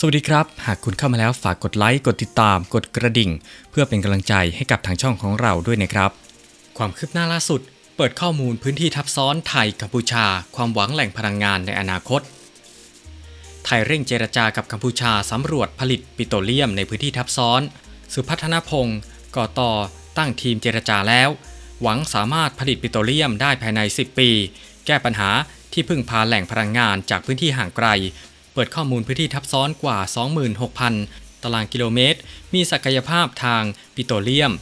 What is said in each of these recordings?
สวัสดีครับ หากคุณเข้ามาแล้วฝากกดไลค์ กดติดตาม กดกระดิ่ง เพื่อเป็นกำลังใจให้กับทางช่องของเราด้วยนะครับ ความคืบหน้าล่าสุด เปิดข้อมูลพื้นที่ทับซ้อนไทยกัมพูชา ความหวังแหล่งพลังงานในอนาคต ไทยเร่งเจรจากับกัมพูชาสำรวจผลิตปิโตรเลียมในพื้นที่ทับซ้อน สุพัฒนพงศ์ก่อต่อตั้งทีมเจรจาแล้ว หวังสามารถผลิตปิโตรเลียมได้ภายใน 10 ปี แก้ปัญหาที่พึ่งพาแหล่งพลังงานจากพื้นที่ห่างไกล เปิดข้อมูลพื้นที่ทับซ้อนกว่า 26,000 ตารางกิโลเมตร มีศักยภาพทางปิโตรเลียม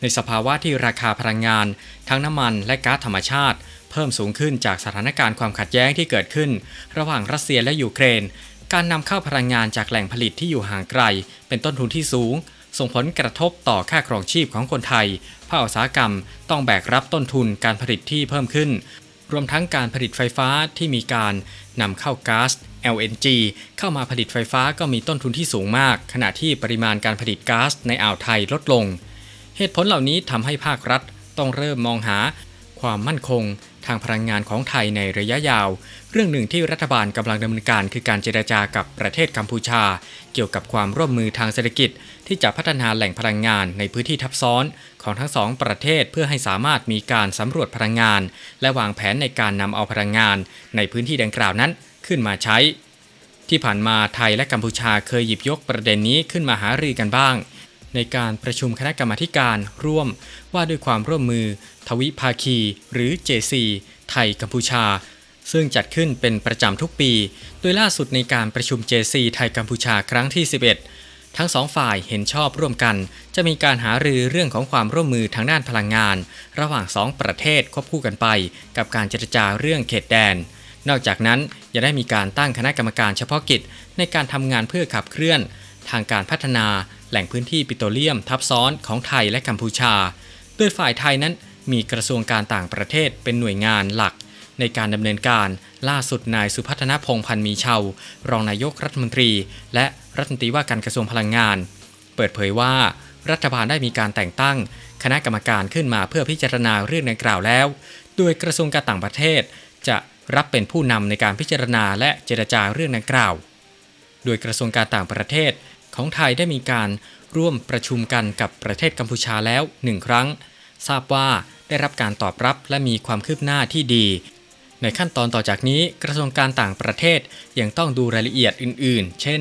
ในสภาวะที่ราคาพลังงาน ทั้งน้ำมันและก๊าซธรรมชาติ เพิ่มสูงขึ้นจากสถานการณ์ความขัดแย้งที่เกิดขึ้น ระหว่างรัสเซียและยูเครน การนำเข้าพลังงานจากแหล่งผลิตที่อยู่ห่างไกล เป็นต้นทุนที่สูง ส่งผลกระทบต่อค่าครองชีพของคนไทย ภาคอุตสาหกรรมต้องแบกรับต้นทุนการผลิตที่เพิ่มขึ้น รวมทั้งการผลิตไฟฟ้าที่มีการนำเข้าก๊าซ LNG เข้ามาผลิตไฟฟ้าก็มีต้นทุนที่สูงมาก ขณะที่ปริมาณการผลิตก๊าซในอ่าวไทยลดลง เหตุผลเหล่านี้ทำให้ภาครัฐต้องเริ่มมองหาความมั่นคงทางพลังงานของไทยในระยะยาว เรื่องหนึ่งที่รัฐบาลกำลังดำเนินการคือการเจรจากับประเทศกัมพูชา เกี่ยวกับความร่วมมือทางเศรษฐกิจ ที่จะพัฒนาแหล่งพลังงานในพื้นที่ทับซ้อนของทั้งสองประเทศเพื่อให้สามารถมีการสำรวจพลังงาน และวางแผนในการนำเอาพลังงานในพื้นที่ดังกล่าวนั้น ขึ้นมาใช้ ที่ผ่านมาไทยและกัมพูชาเคยหยิบยกประเด็นนี้ขึ้นมาหารือกันบ้าง ในการประชุมคณะกรรมาการร่วมว่าด้วยความร่วมมือ ทวิภาคี หรือ JC ไทยกัมพูชา ซึ่งจัดขึ้นเป็นประจำทุกปี โดยล่าสุดในการประชุม JC ไทยกัมพูชาครั้งที่ 11 ทั้งสองฝ่ายเห็นชอบร่วมกัน จะมีการหารือเรื่องของความร่วมมือทางด้านพลังงาน ระหว่างสองประเทศควบคู่กันไป กับการเจรจาเรื่องเขตแดน นอกจากนั้นยังได้มีการตั้งคณะกรรมการเฉพาะกิจ ในการทำงานเพื่อขับเคลื่อน ทางการพัฒนาแหล่งพื้นที่ปิโตรเลียม ทับซ้อนของไทยและกัมพูชา โดยฝ่ายไทยนั้นมีกระทรวงการต่างประเทศเป็นหน่วยงานหลัก ในการดำเนินการล่าสุดนายสุพัฒนพงพันธ์มีเชารองนายกรัฐมนตรี และรัฐมนตรีว่าการกระทรวงพลังงาน เปิดเผยว่า รัฐบาลได้มีการแต่งตั้ง คณะกรรมการขึ้นมาเพื่อพิจารณาเรื่องดังกล่าวแล้ว โดยกระทรวงการต่างประเทศจะ รับเป็นผู้นำในการพิจารณาและเจรจาเรื่องดังกล่าว โดยกระทรวงการต่างประเทศของไทยได้มีการร่วมประชุมกันกับประเทศกัมพูชาแล้วหนึ่งครั้ง ทราบว่าได้รับการตอบรับและมีความคืบหน้าที่ดี ในขั้นตอนต่อจากนี้กระทรวงการต่างประเทศยังต้องดูรายละเอียดอื่น ๆ เช่น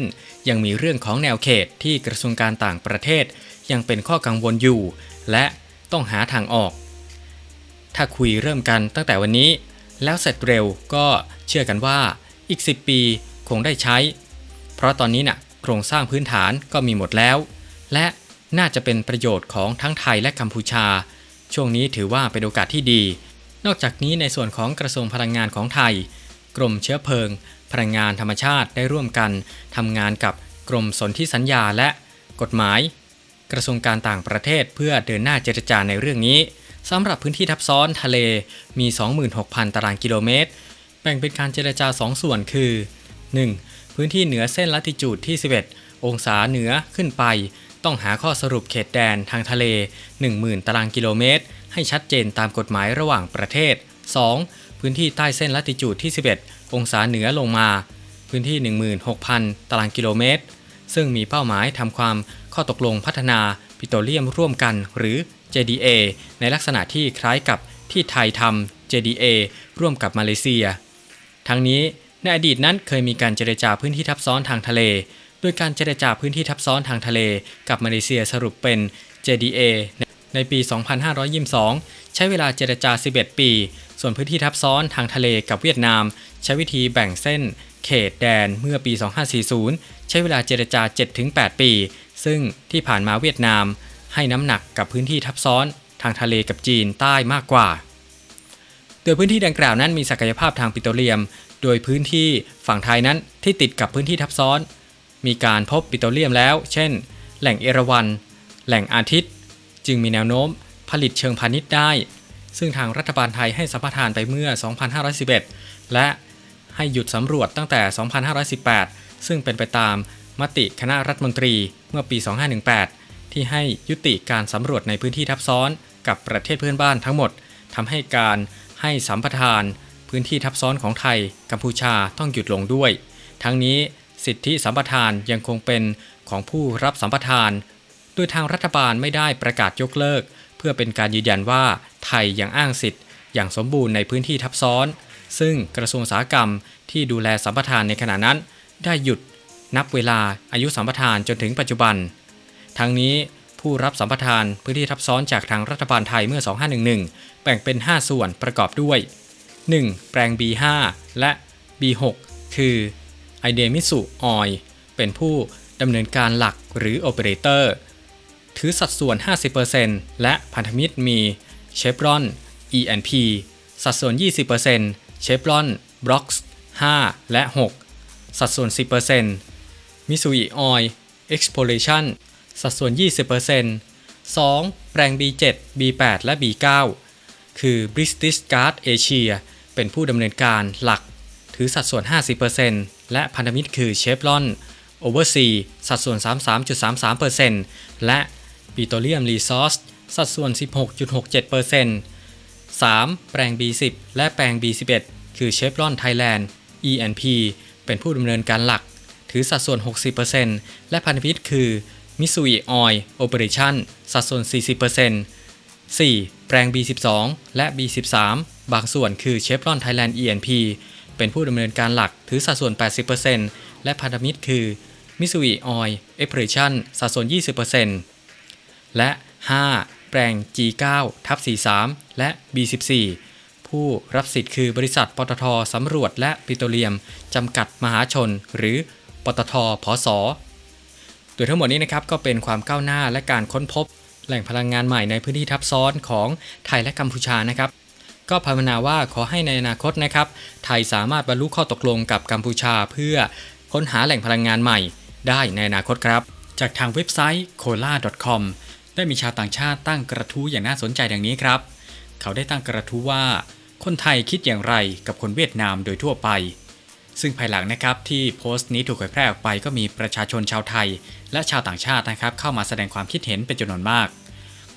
ยังมีเรื่องของแนวเขตที่กระทรวงการต่างประเทศ ยังเป็นข้อกังวลอยู่ และต้องหาทางออก ถ้าคุยเริ่มกันตั้งแต่วันนี้ แล้วเสร็จเร็วก็เชื่อกันว่าอีก 10 ปีคงได้ใช้ เพราะตอนนี้น่ะโครงสร้างพื้นฐานก็มีหมดแล้ว และน่าจะเป็นประโยชน์ของทั้งไทยและกัมพูชา ช่วงนี้ถือว่าเป็นโอกาสที่ดี นอกจากนี้ในส่วนของกระทรวงพลังงานของไทย กรมเชื้อเพลิง พลังงานธรรมชาติได้ร่วมกันทำงานกับกรมสนธิสัญญาและกฎหมาย กระทรวงการต่างประเทศเพื่อเดินหน้าเจรจาในเรื่องนี้ สำหรับพื้นที่ทับซ้อนทะเลมี 26,000 ตารางกิโลเมตร แบ่งเป็นการเจรจา 2 ส่วนคือ 1. พื้นที่เหนือเส้นลัติจูดที่ 11 องศาเหนือขึ้นไป ต้องหาข้อสรุปเขตแดนทางทะเล 10,000 ตารางกิโลเมตร ให้ชัดเจนตามกฎหมายระหว่างประเทศ 2. พื้นที่ใต้เส้นลัติจูดที่ 11 องศาเหนือลงมา พื้นที่ 16,000 ตารางกิโลเมตร ซึ่งมีเป้าหมายทำความข้อตกลงพัฒนา ปิโตรเลียมร่วมกันหรือ JDA ในลักษณะที่คล้ายกับที่ไทยทำ JDA ร่วมกับมาเลเซีย ทั้งนี้ในอดีตนั้นเคยมีการเจรจาพื้นที่ทับซ้อนทางทะเล โดยการเจรจาพื้นที่ทับซ้อนทางทะเล กับมาเลเซียสรุปเป็น JDA ในปี 2522 ใช้เวลาเจรจา 11 ปี ส่วนพื้นที่ทับซ้อนทางทะเลกับเวียดนาม ใช้วิธีแบ่งเส้น เขตแดนเมื่อปี 2540 ใช้เวลาเจรจา 7-8 ปี ซึ่งที่ผ่านมาเวียดนามให้น้ำหนักกับพื้นที่ทับซ้อนทางทะเลกับจีนใต้มากกว่า โดยพื้นที่ดังกล่าวนั้นมีศักยภาพทางปิโตรเลียม โดยพื้นที่ฝั่งไทยนั้นที่ติดกับพื้นที่ทับซ้อน มีการพบปิโตรเลียมแล้ว เช่น แหล่งเอราวัณแหล่งอาทิตย์ จึงมีแนวโน้มผลิตเชิงพาณิชย์ได้ ซึ่งทางรัฐบาลไทยให้สัมปทานไปเมื่อ 2511 และให้หยุดสำรวจตั้งแต่ 2518 ซึ่งเป็นไปตาม มติคณะรัฐมนตรีเมื่อปี 2518 ที่ให้ยุติการสำรวจในพื้นที่ทับซ้อนกับประเทศเพื่อนบ้านทั้งหมดทำให้การให้สัมปทานพื้นที่ทับซ้อนของไทย กัมพูชาต้องหยุดลงด้วย ทั้งนี้สิทธิสัมปทานยังคงเป็นของผู้รับสัมปทาน โดยทางรัฐบาลไม่ได้ประกาศยกเลิก เพื่อเป็นการยืนยันว่าไทยยังอ้างสิทธิ์ อย่างสมบูรณ์ในพื้นที่ทับซ้อน ซึ่งกระทรวงอุตสาหกรรมที่ดูแลสัมปทานในขณะนั้น ได้หยุด นับเวลาอายุสัมปทานจนถึงปัจจุบัน ทั้งนี้ผู้รับสัมปทานพื้นที่ทับซ้อนจากทางรัฐบาลไทยเมื่อ 2511 แบ่งเป็น 5 ส่วนประกอบด้วย 1. แปลง B5 และ B6 คือไอเดมิสุออยเป็นผู้ดำเนินการหลักหรือโอเปอเรเตอร์ถือสัดส่วน 50%และพันธมิตรมีเชฟรอน E&P สัดส่วน 20%เชฟรอนบล็อกส์5และ 6 สัดส่วน 10% มิซูอิออย Exploration สัดส่วน 20% 2. แปลง B7 B8 และ B9 คือ British Gas Asia เป็นผู้ดำเนินการหลัก ถือสัดส่วน 50%และพันธมิตรคือ Chevron Oversea สัดส่วน 33.33%และ Petroleum Resource สัดส่วน 16.67% 3. แปลง B10 และแปลง B11 คือ Chevron Thailand E&P เป็นผู้ดำเนินการหลัก ถือสัดส่วน 60%และพันธมิตรคือ Mitsui Oil Operation สัดส่วน 40% 4. แปลง B12 และ B13 บางส่วนคือ Chevron Thailand E&P เป็นผู้ดำเนินการหลักถือสัดส่วน 80%และพันธมิตรคือ Mitsui Oil Operation สัดส่วน 20%และ 5. แปลง G9 ทับ43 และ B14 ผู้รับสิทธิ์คือบริษัทปตทสำรวจและปิโตรเลียม จำกัดมหาชนหรือ ปตทพสโดยทั้งหมดนี้นะครับก็เป็นความก้าวหน้าและการค้นพบ แหล่งพลังงานใหม่ในพื้นที่ทับซ้อนของไทยและกัมพูชานะครับ ก็ภาวนาว่าขอให้ในอนาคตนะครับ ไทยสามารถบรรลุข้อตกลงกับกัมพูชาเพื่อค้นหาแหล่งพลังงานใหม่ ได้ในอนาคตครับ จากทางเว็บไซต์ cola.com ได้มีชาวต่างชาติตั้งกระทู้อย่างน่าสนใจดังนี้ครับ เขาได้ตั้งกระทู้ว่า คนไทยคิดอย่างไรกับคนเวียดนามโดยทั่วไป ซึ่งภายหลังนะครับที่โพสต์นี้ถูกเผยแพร่ออกไปก็มีประชาชนชาวไทย และชาวต่างชาตินะครับเข้ามาแสดงความคิดเห็นเป็นจำนวนมาก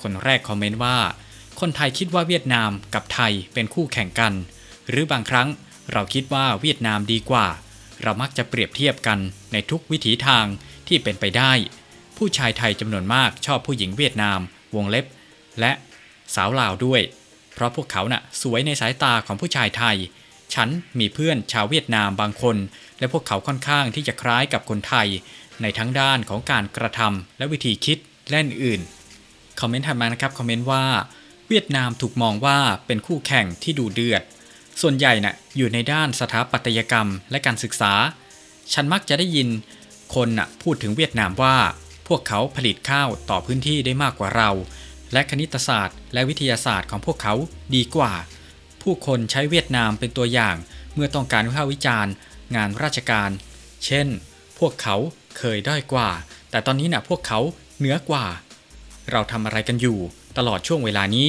คนแรกคอมเมนต์ว่า คนไทยคิดว่าเวียดนามกับไทยเป็นคู่แข่งกัน หรือบางครั้งเราคิดว่าเวียดนามดีกว่า เรามักจะเปรียบเทียบกันในทุกวิถีทางที่เป็นไปได้ ผู้ชายไทยจำนวนมากชอบผู้หญิงเวียดนาม วงเล็บ และสาวลาวด้วย เพราะพวกเขาน่ะสวยในสายตาของผู้ชายไทย ฉันมีเพื่อนชาวเวียดนามบางคน และพวกเขาค่อนข้างที่จะคล้ายกับคนไทย ในทั้งด้านของการกระทำและวิธีคิดและอื่นคอมเมนต์ถัดมานะครับคอมเมนต์ว่า เวียดนามถูกมองว่าเป็นคู่แข่งที่ดูเดือด ส่วนใหญ่น่ะอยู่ในด้านสถาปัตยกรรมและการศึกษา ฉันมักจะได้ยินคนน่ะพูดถึงเวียดนามว่า พวกเขาผลิตข้าวต่อพื้นที่ได้มากกว่าเรา และคณิตศาสตร์ และวิทยาศาสตร์ของพวกเขาดีกว่า ผู้คนใช้เวียดนามเป็นตัวอย่าง เมื่อต้องการวิพากษ์วิจารณ์ งานราชการ เช่น พวกเขาเคยด้อยกว่า แต่ตอนนี้น่ะพวกเขาเหนือกว่า เราทำอะไรกันอยู่ตลอดช่วงเวลานี้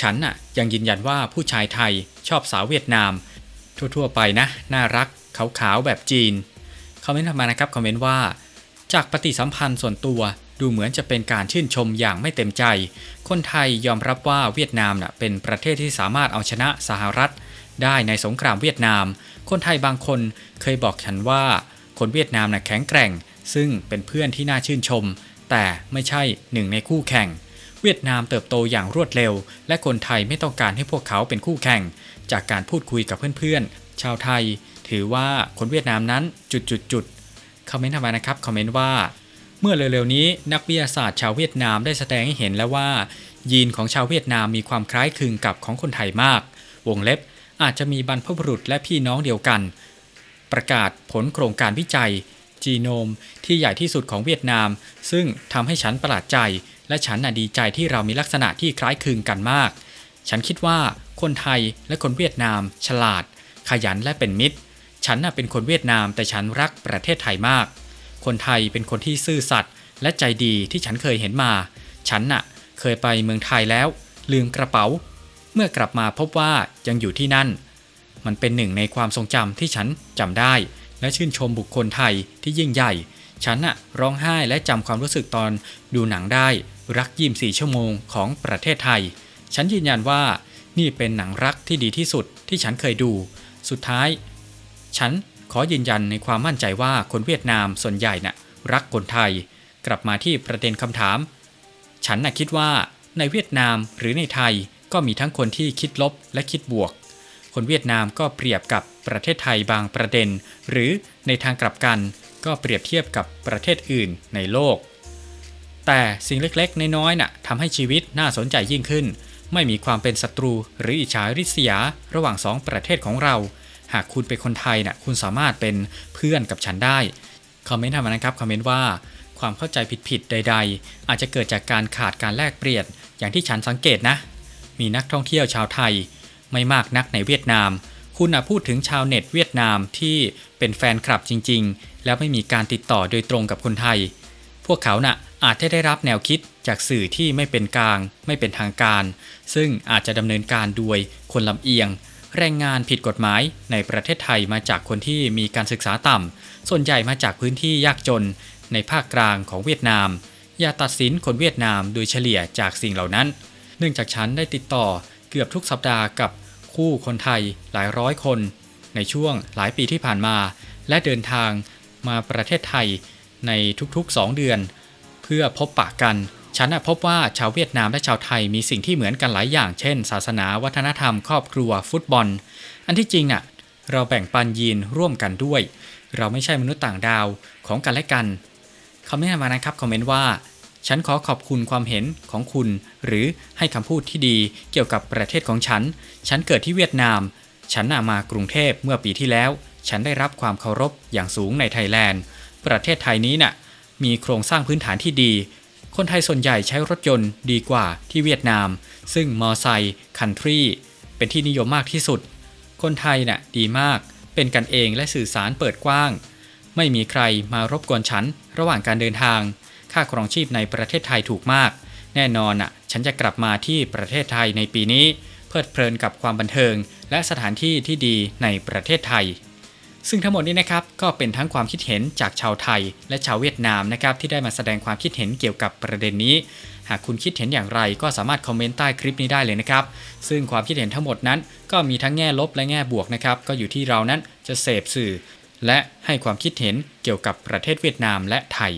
ฉันน่ะยังยืนยันว่าผู้ชายไทยชอบสาวเวียดนาม ทั่วๆไปนะ น่ารักขาวๆแบบจีนคอมเมนต์มานะครับคอมเมนต์ว่า จากปฏิสัมพันธ์ส่วนตัวดูเหมือนจะเป็นการชื่นชมอย่างไม่เต็มใจ คนไทยยอมรับว่าเวียดนามนะเป็นประเทศที่สามารถเอาชนะสหรัฐ ได้ในสงครามเวียดนาม คนไทยบางคนเคยบอกฉันว่า คนเวียดนามนะแข็งแกร่ง ซึ่งเป็นเพื่อนที่น่าชื่นชม แต่ไม่ใช่หนึ่งในคู่แข่ง เวียดนามเติบโตอย่างรวดเร็ว และคนไทยไม่ต้องการให้พวกเขาเป็นคู่แข่ง จากการพูดคุยกับเพื่อนๆ ชาวไทย ถือว่าคนเวียดนามนั้นจุดจุดจุดคอมเมนต์ทำไมนะครับคอมเมนต์ว่า เมื่อเร็วๆนี้นักวิทยาศาสตร์ชาวเวียดนามได้แสดงให้เห็นแล้วว่า ยีนของชาวเวียดนามมีความคล้ายคลึงกับของคนไทยมาก วงเล็บอาจจะมีบรรพบุรุษและพี่น้องเดียวกัน ประกาศผลโครงการวิจัย จีโนมที่ใหญ่ที่สุดของเวียดนาม ซึ่งทำให้ฉันประหลาดใจ และฉันน่ะดีใจที่เรามีลักษณะที่คล้ายคลึงกันมาก ฉันคิดว่าคนไทยและคนเวียดนาม ฉลาด ขยันและเป็นมิตร ฉันน่ะเป็นคนเวียดนามแต่ฉันรักประเทศไทยมาก คนไทยเป็นคนที่ซื่อสัตย์และใจดีที่ฉันเคยเห็นมา ฉันน่ะ เคยไปเมืองไทยแล้ว ลืมกระเป๋า เมื่อกลับมาพบว่ายังอยู่ที่นั่น มันเป็นหนึ่งในความทรงจำที่ฉันจำได้ และชื่นชมบุคคลไทยที่ยิ่งใหญ่ ฉันน่ะร้องไห้และจำความรู้สึกตอนดูหนังได้ รักยิมสี่ชั่วโมงของประเทศไทย ฉันยืนยันว่านี่เป็นหนังรักที่ดีที่สุดที่ฉันเคยดู สุดท้าย ฉัน ขอยืนยันในความมั่นใจว่าคนเวียดนามส่วนใหญ่น่ะรักคนไทย กลับมาที่ประเด็นคำถาม ฉันน่ะคิดว่าในเวียดนามหรือในไทยก็มีทั้งคนที่คิดลบและคิดบวก คนเวียดนามก็เปรียบกับประเทศไทยบางประเด็น หรือในทางกลับกันก็เปรียบเทียบกับประเทศอื่นในโลก แต่สิ่งเล็กๆ น้อยๆน่ะทำให้ชีวิตน่าสนใจยิ่งขึ้น ไม่มีความเป็นศัตรูหรืออิจฉาริษยาระหว่างสองประเทศของเรา หากคุณเป็นคนไทยน่ะคุณสามารถเป็นเพื่อนกับฉันได้คอมเมนต์ทำมานะครับคอมเมนต์ว่าความเข้าใจผิดๆใด ๆ อาจจะเกิดจากการขาดการแลกเปลี่ยนอย่างที่ฉันสังเกตนะ มีนักท่องเที่ยวชาวไทย ไม่มากนักในเวียดนาม คุณน่ะพูดถึงชาวเน็ตเวียดนามที่เป็นแฟนคลับจริง ๆ แล้วไม่มีการติดต่อโดยตรงกับคนไทย พวกเขาน่ะอาจจะได้รับแนวคิดจากสื่อที่ไม่เป็นกลาง ไม่เป็นทางการ ซึ่งอาจจะดำเนินการโดยคนลำเอียง แรงงานผิดกฎหมายในประเทศไทยมาจากคนที่มีการศึกษาต่ำ ส่วนใหญ่มาจากพื้นที่ยากจน ในภาคกลางของเวียดนาม อย่าตัดสินคนเวียดนามโดยเฉลี่ยจากสิ่งเหล่านั้น เนื่องจากฉันได้ติดต่อเกือบทุกสัปดาห์กับคู่คนไทยหลายร้อยคน ในช่วงหลายปีที่ผ่านมา และเดินทางมาประเทศไทยในทุกๆ 2 เดือน เพื่อพบปะกัน ฉันพบว่าชาวเวียดนามและชาวไทยมีสิ่งที่เหมือนกันหลายอย่าง เช่น ศาสนา วัฒนธรรม ครอบครัว ฟุตบอล อันที่จริงน่ะ เราแบ่งปันยีนร่วมกันด้วย เราไม่ใช่มนุษย์ต่างดาวของกันและกันคอมเมนต์มานะครับคอมเมนต์ว่า ฉันขอขอบคุณความเห็นของคุณ หรือให้คำพูดที่ดีเกี่ยวกับประเทศของฉัน ฉันเกิดที่เวียดนาม ฉันน่ะมากรุงเทพเมื่อปีที่แล้ว ฉันได้รับความเคารพอย่างสูงในไทยแลนด์ ประเทศไทยนี้น่ะมีโครงสร้างพื้นฐานที่ดี คนไทยส่วนใหญ่ใช้รถยนต์ดีกว่าที่เวียดนาม ซึ่งมอไซค์คันทรีเป็นที่นิยมมากที่สุด คนไทยน่ะดีมาก เป็นกันเองและสื่อสารเปิดกว้าง ไม่มีใครมารบกวนฉันระหว่างการเดินทาง ค่าครองชีพในประเทศไทยถูกมาก แน่นอนอะ ฉันจะกลับมาที่ประเทศไทยในปีนี้ เพลิดเพลินกับความบันเทิง และสถานที่ที่ดีในประเทศไทย ซึ่งทั้งหมดนี้นะครับก็เป็นทั้งความคิดเห็นจากชาวไทย และชาวเวียดนามนะครับที่ได้มาแสดงความคิดเห็นเกี่ยวกับประเด็นนี้ หากคุณคิดเห็นอย่างไรก็สามารถคอมเมนต์ใต้คลิปนี้ได้เลยนะครับ ซึ่งความคิดเห็นทั้งหมดนั้น ก็มีทั้งแง่ลบและแง่บวกนะครับก็อยู่ที่เรานั้นจะเสพสื่อ และให้ความคิดเห็นเกี่ยวกับประเทศเวียดนามและไทย